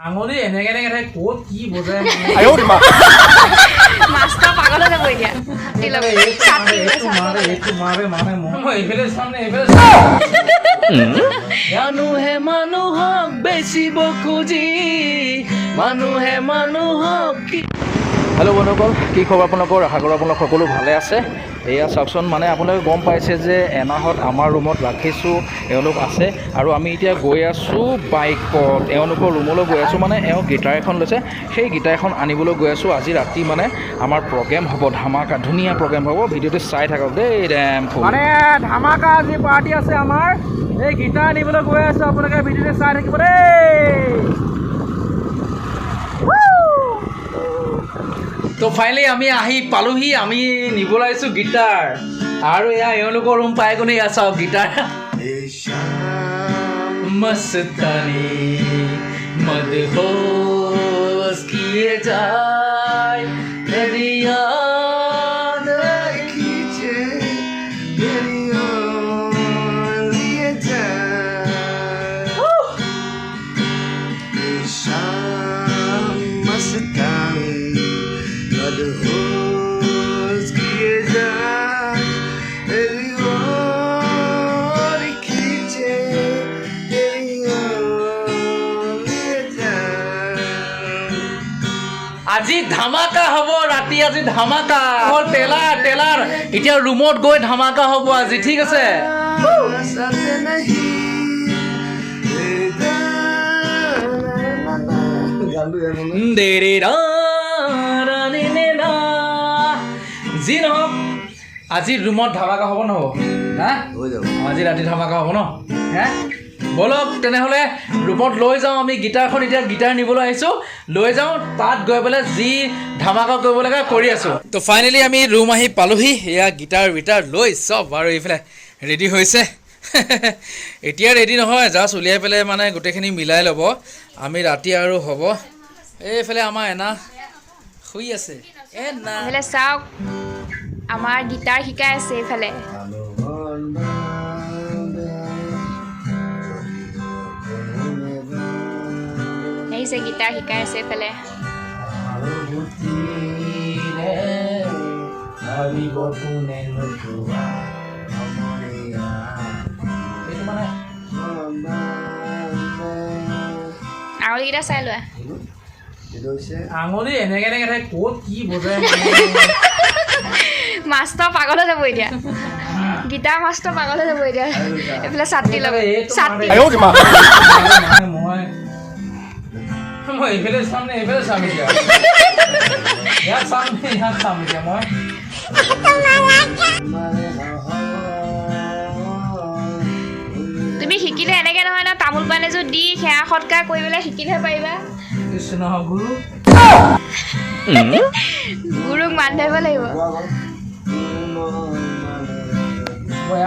আঙুলি এনেকে এনেকে থাকে ক'ত কি বজাই মাষ্টাৰ পাগল হৈ যাব এতিয়া। মানুহে মানুহক বেচিব খুজি মানুহে মানুহক হেল্ল' বন্ধুসকল কি খবৰ আপোনালোকৰ? আশা করো আপনার সকলো ভালে আছে। এয়া চাওকচোন মানে আপোনালোকে গম পাইছে যে এমাহত আমাৰ ৰুমত ৰাখিছোঁ, এওঁলোক আছে, আৰু আমি এতিয়া গৈ আছোঁ বাইকত। এওঁলোকৰ ৰুমলৈ গৈ আছোঁ মানে এওঁ গীটাৰ এখন লৈছে। সেই গীটাৰ এখন আনিবলৈ গৈ আছোঁ। আজি ৰাতি মানে আমাৰ প্ৰগ্ৰেম হ'ব, ধামাকা, ধুনীয়া প্ৰগ্ৰেম হ'ব। ভিডিঅ'টো চাই থাকক দেই ডেম মানে ধামাকা আজি পাৰ্টি আছে আমাৰ। এই গীটাৰ আনিবলৈ গৈ আছোঁ, আপোনালোকে ভিডিঅ'টো চাই থাকিব দেই। তো ফাইনেলি আমি আহি পালোহি, আমি নিবলাইছো গিটাৰ আৰু এয়া এওঁলোকৰ ৰুম পাই কোনে এয়া চাওক গিটাৰ মস্তানি মদহোশ কিয়ে যায় ধামাকা হ'ব ৰাতি আজি ধামাকা অকল টেলাৰ টেলাৰ এতিয়া ৰুমত গৈ ধামাকা হ'ব আজি ঠিক আছে যি নহওক আজি ৰুমত ধামাকা হ'ব নহ'ব হা আজি ৰাতি ধামাকা হ'ব ন হে ব'লক তেনেহ'লে ৰুমত লৈ যাওঁ আমি গীটাৰখন এতিয়া গীটাৰ নিবলৈ আহিছোঁ। লৈ যাওঁ তাত গৈ পেলাই যি ধামাকা কৰিব লাগে কৰি আছোঁ। তো ফাইনেলি আমি ৰুম আহি পালোহি এয়া গীটাৰ বিটাৰ লৈ চব আৰু এইফালে ৰেডি হৈছে। এতিয়া ৰেডি নহয় জাষ্ট উলিয়াই পেলাই মানে গোটেইখিনি মিলাই ল'ব। আমি ৰাতি আৰু হ'ব। এইফালে আমাৰ এনা শুই আছে। চাওক আমাৰ গীটাৰ শিকাই আছে এইফালে। আহিছে গীটাৰ শিকাই আছে এইফালে আঙুলিকেইটা চাই লোৱা আঙুলি এনেকে এনেকে ক'ত কি বজাই মাষ্টৰ পাগল হৈ যাব এতিয়া গীটাৰ মাষ্টৰ পাগল হৈ যাব এতিয়া এইফালে ছাতি ল'ব এইটো এইফালে চাম এতিয়া ইয়াত চাম নে ইয়াত চাম এতিয়া মই তুমি শিকিলে এনেকে নহয় ন তামোল পাণ এযোৰ দি সেৱা সৎকাৰ কৰি পেলাই শিকিলেহে পাৰিবা। কৃষ্ণ গুৰু। গুৰুক মান ধৰিব লাগিব। মই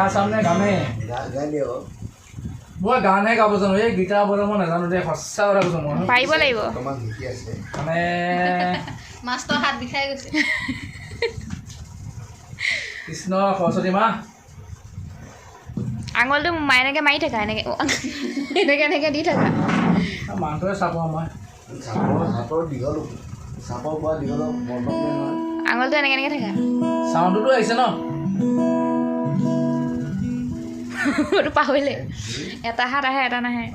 মই গানহে গাব জানো এই গীটাৰ বজাব মই নাজানো দেই সঁচা কথা কৈছোঁ মই। পাৰিব লাগিব। মানে মাষ্টৰ হাত বিষাই গৈছে। কৃষ্ণ সৰস্বতী মা। আঙুলটো মা- এনেকে মাৰি থাকা এনেকে এনেকে এনেকে দি থাকা। মানুহটোৱে চাব মই আঙুলটো এনেকে এনেকে থাকা। চাউণ্ডটোতো আহিছে ন? মোৰ পাহৰিলে এটা হাত আহে এটা নাহে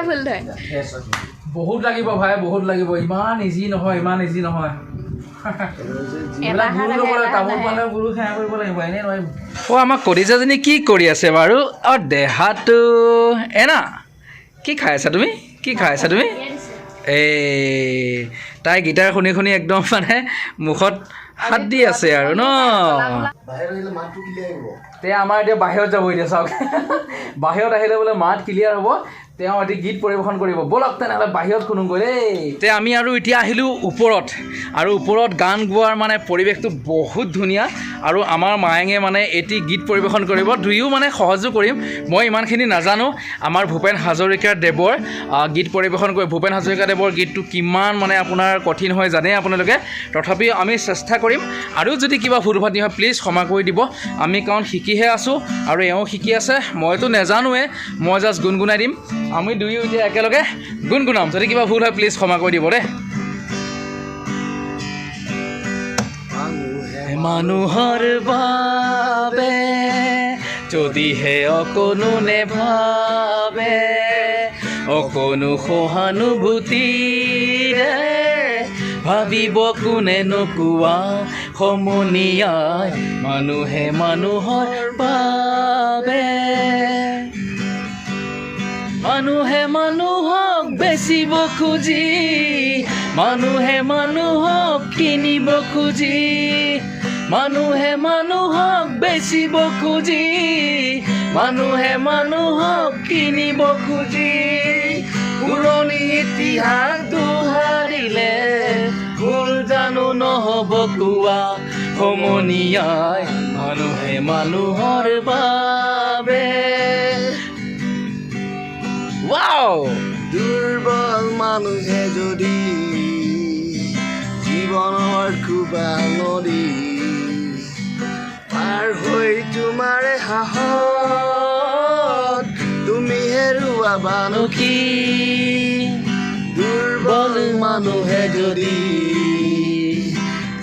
ভুল ধৰে বহুত লাগিব ভাই বহুত লাগিব ইমান ইজি নহয় ইমান ইজি নহয় অ আমাৰ কলিজাজনী কি কৰি আছে বাৰু অ দেহাটো এনা কি খাই আছা তুমি কি খাই আছা তুমি এই তাই গীটাৰ শুনি শুনি একদম মানে মুখত হাত দি আছে আৰু ন? বাহিৰত আহিলে মাতটো ক্লিয়াৰ আহিব তে আমাৰ এতিয়া বাহিৰত যাব এতিয়া চাওক। বাহিৰত আহিলে বোলে মাত ক্লিয়াৰ হ'ব তেওঁ এটি গীত পৰিৱেশন কৰিব। ব'লক তেনেহ'লে বাহিৰত শুনোগৈ দেই। তে আমি আৰু এতিয়া আহিলোঁ ওপৰত। আৰু ওপৰত গান গোৱাৰ মানে পৰিৱেশটো বহুত ধুনীয়া। আৰু আমাৰ মায়েঙে মানে এটি গীত পৰিৱেশন কৰিব। দুয়ো মানে সহযোগ কৰিম। মই ইমানখিনি নাজানো। আমাৰ ভূপেন হাজৰিকা দেৱৰ গীত পৰিৱেশন কৰি ভূপেন হাজৰিকা দেৱৰ গীতটো কিমান মানে আপোনাৰ কঠিন হয় জানে আপোনালোকে। তথাপিও আমি চেষ্টা কৰিম। আৰু যদি কিবা ভুল ভ্ৰান্তি হয় প্লিজ ক্ষমা কৰি দিব। আমি কাৰণ শিকিহে আছোঁ আৰু এওঁ শিকি আছে। মইতো নেজানোৱে। মই জাষ্ট গুণগুণাই দিম। আমি দুয়ো এতিয়া একেলগে গুণগুণাম। যদি কিবা ভুল হয় প্লিজ ক্ষমা কৰি দিব দেই। মানুহৰ বাবে যদিহে অকণো নেভাবে অকণো সহানুভূতিৰে ভাবিব কোনে নোকোৱা সমনীয়াই মানুহে মানুহৰ বাবে মানুহে মানুহক বেচিব খুজি মানুহে মানুহক কিনিব খুজি। মানুহে মানুহক বেচিব খুজি মানুহে মানুহক কিনিব খুজি। পুৰণি ইতিহাস দোহাৰিলে ভুল জানো নহ'ব কোৱা সমনীয়াই মানুহে মানুহৰ বাবে। ৱাও দুৰ্বল মানুহে যদি জীৱনৰ কোবা নদী তোমাৰে সাহত তুমি হেৰুৱা বানো কি দুৰ্বল মানুহে যদি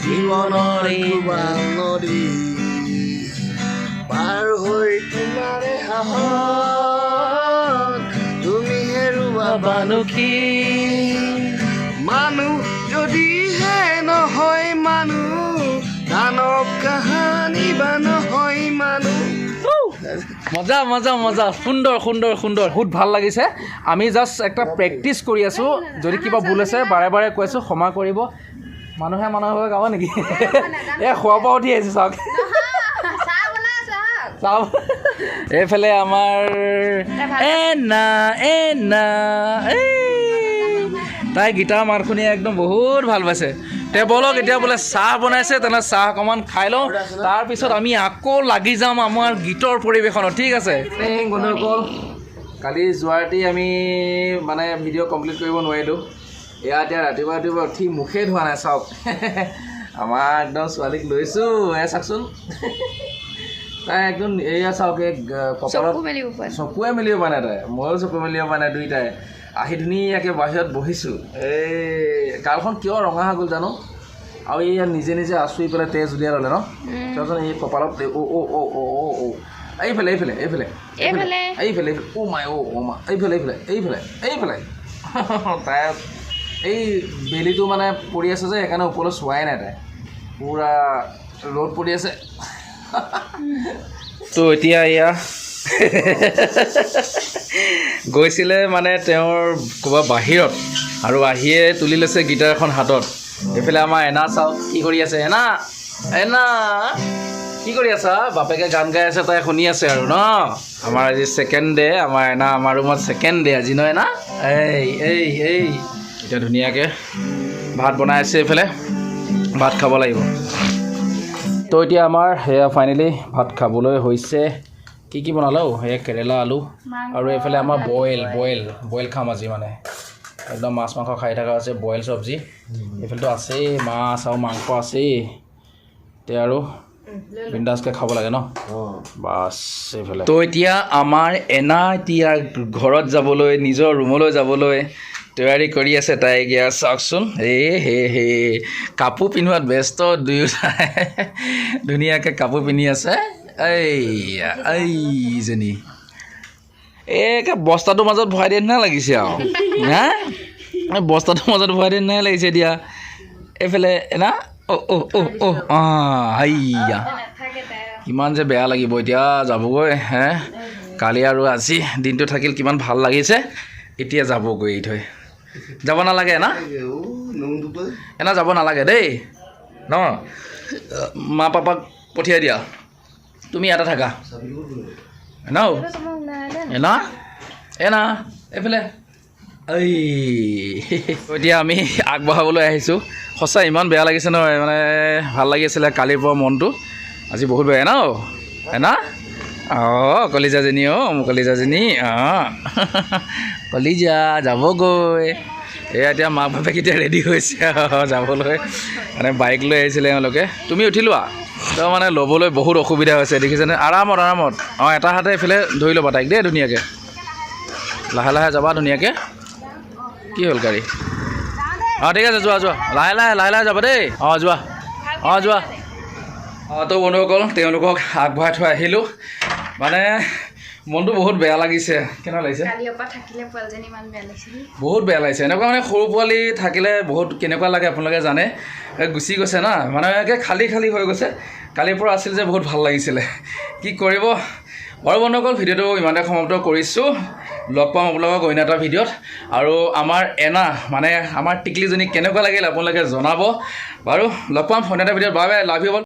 জীৱনৰ নদী পাৰ হৈ তোমাৰে সাহত তুমি হেৰুৱা বানো বানুকি। মানুহ যদিহে নহয় মানুহ মজা মজা মজা। সুন্দৰ সুন্দৰ সুন্দৰ। বহুত ভালো লাগিছে। আমি জাষ্ট একটা প্ৰেক্টিচ কৰি আছোঁ। যদি কিবা ভুল আছে, বাৰে বাৰে কৈ আছোঁ, ক্ষমা কৰিব। মানুহে মানুহৰ হৈ গাব নেকি? এই খোৱাৰ পৰা উঠি আহিছে চাওক। চাওক। এইফালে আমাৰ এ, না এ, না, এই। তাই গীটাৰ মাত শুনি একদম বহুত ভালো পাইছে। তে বলক এতিয়া বোলে চাহ বনাইছে তেনে চাহ অকণমান খাই লওঁ। তাৰপিছত আমি আকৌ লাগি যাম আমাৰ গীতৰ পৰিৱেশনত ঠিক আছে? বন্ধুসকল কালি যোৱা ৰাতি আমি মানে ভিডিঅ' কমপ্লিট কৰিব নোৱাৰিলোঁ। এয়া এতিয়া ৰাতিপুৱা ৰাতিপুৱা উঠি মুখেই ধোৱা নাই চাওক। আমাৰ একদম ছোৱালীক লৈছোঁ এয়া চাওকচোন। তাই একদম এয়া চাওক এই চকুৱে মেলিব পৰা নাই তাই ময়ো চকু মেলিব পৰা নাই দুইটাই। আহি ধুনীয়াকৈ বাহিৰত বহিছোঁ। এই গালখন কিয় ৰঙা হৈ গ'ল জানো? আৰু এই ইয়াত নিজে নিজে আঁচুৰি পেলাই তেজ উলিয়াই ল'লে ন? চাওকচোন এই কপালত অ' অ' অ' অ' অ' অ' এইফালে এইফালে এইফালে। এইফালে। এইফালে এইফালে। অ' মাই অ' অ' মা। এইফালে এইফালে এইফালে এইফালে। তাই এই বেলিটো মানে পৰি আছে যে সেইকাৰণে ওপৰলৈ চোৱাই নাই তাই। পূৰা ৰ'দ পৰি আছে। তো এতিয়া এয়া গৈছিলে মানে তেওঁৰ ক'ৰবাত বাহিৰত আৰু আহিয়ে তুলি লৈছে গীটাৰ এখন হাতত। এইফালে আমাৰ এনা চাওক কি কৰি আছে? এনা এনা কি কৰি আছা? বাপেকে গান গাই আছে তাই শুনি আছে আৰু ন? আমাৰ আজি ছেকেণ্ড ডে আমাৰ এনা আমাৰ ৰুমত ছেকেণ্ড ডে আজি ন এনা? এই এই এই। এতিয়া ধুনীয়াকৈ ভাত বনাই আছে এইফালে ভাত খাব লাগিব। তো এতিয়া আমাৰ সেয়া ফাইনেলি ভাত খাবলৈ হৈছে। কি কি বনালে অ' সেয়া কেৰেলা আলু আৰু এইফালে আমাৰ বইল বইল বইল খাম আজি মানে। একদম মাছ মাংস খাই থকা আছে বইল চব্জি। এইফালেতো আছেই মাছ আৰু মাংস আছেই। এতিয়া আৰু বিন্দাছকৈ খাব লাগে ন? অঁ। বাছ এইফালে। তো এতিয়া আমাৰ এনা এতিয়া ঘৰত যাবলৈ নিজৰ ৰুমলৈ যাবলৈ তৈয়াৰী কৰি আছে তাই। এতিয়া চাওকচোন। এই হে হে। কাপোৰ পিন্ধোৱাত ব্যস্ত দুয়োটাই। ধুনীয়াকৈ কাপোৰ পিন্ধি আছে। এইয়া এইজনী এই একে বস্তাটোৰ মাজত ভৰাই দিয়া নিচিনা লাগিছে আৰু। হা? এই বস্তাটোৰ মাজত ভৰাই দিয়া নিচিনাই লাগিছে এতিয়া এইফালে এনা অ' অ' অ' অ' হাইয়া। কিমান যে বেয়া লাগিব এতিয়া যাবগৈ, হে? কালি আৰু আজি দিনটো থাকিল কিমান ভালো লাগিছে। এতিয়া যাবগৈ এৰি থৈ। যাব নালাগে না? এনা যাব নালাগে দেই। ন? মা পাপাক পঠিয়াই দিয়া। তুমি ইয়াতে থাকা। ন এনা? এনা, এইফালে। এই, এতিয়া আমি আগবঢ়াবলৈ আহিছোঁ। সঁচা, ইমান বেয়া লাগিছে নহয় মানে ভালো লাগি আছিলে কালিৰ পৰা মনটো। আজি বহুত বেয়া ন এনা? অঁ কলিজাজনী অঁ মোৰ কলিজাজনী অঁ। কলিজা, যাবগৈ। এয়া এতিয়া মাক বাপেক এতিয়া ৰেডি হৈছে যাবলৈ। মানে বাইক লৈ আহিছিলে এওঁলোকে। তুমি উঠি লোৱা তো মানে ল'বলৈ বহুত অসুবিধা হৈছে, দেখিছেনে? আৰামত আৰামত। অঁ, এটা হাতে এইফালে ধৰি ল'বা তাইক দেই ধুনীয়াকৈ। লাহে লাহে যাবা ধুনীয়াকৈ। কি হ'ল গাড়ী? অঁ, ঠিক আছে, যোৱা যোৱা। লাহে লাহে লাহে লাহে যাবা দেই। অঁ, যোৱা। অঁ যোৱা। অঁ, তো বন্ধুসকল, তেওঁলোকক আগবঢ়াই থৈ আহিলোঁ। মানে মনটো বহুত বেয়া লাগিছে। কেনেকুৱা লাগিছে? বহুত বেয়া লাগিছে। এনেকুৱা মানে সৰু পোৱালি থাকিলে বহুত কেনেকুৱা লাগে আপোনালোকে জানে। গুচি গৈছে না। মানে খালী খালী হৈ গৈছে। কালিৰ পৰা আছিল যে বহুত ভালো লাগিছিলে। কি কৰিব? বাৰু বন্ধুসকল ভিডিঅ'টো ইমানতে সমাপ্ত কৰিছোঁ। লগ পাম আপোনালোকক অন্য এটা ভিডিঅ'ত। আৰু আমাৰ এনা মানে আমাৰ টিকলিজনী কেনেকুৱা লাগিল আপোনালোকে জনাব। বাৰু লগ পাম। অন্য এটা ভিডিঅ'ত। Bye bye. Love you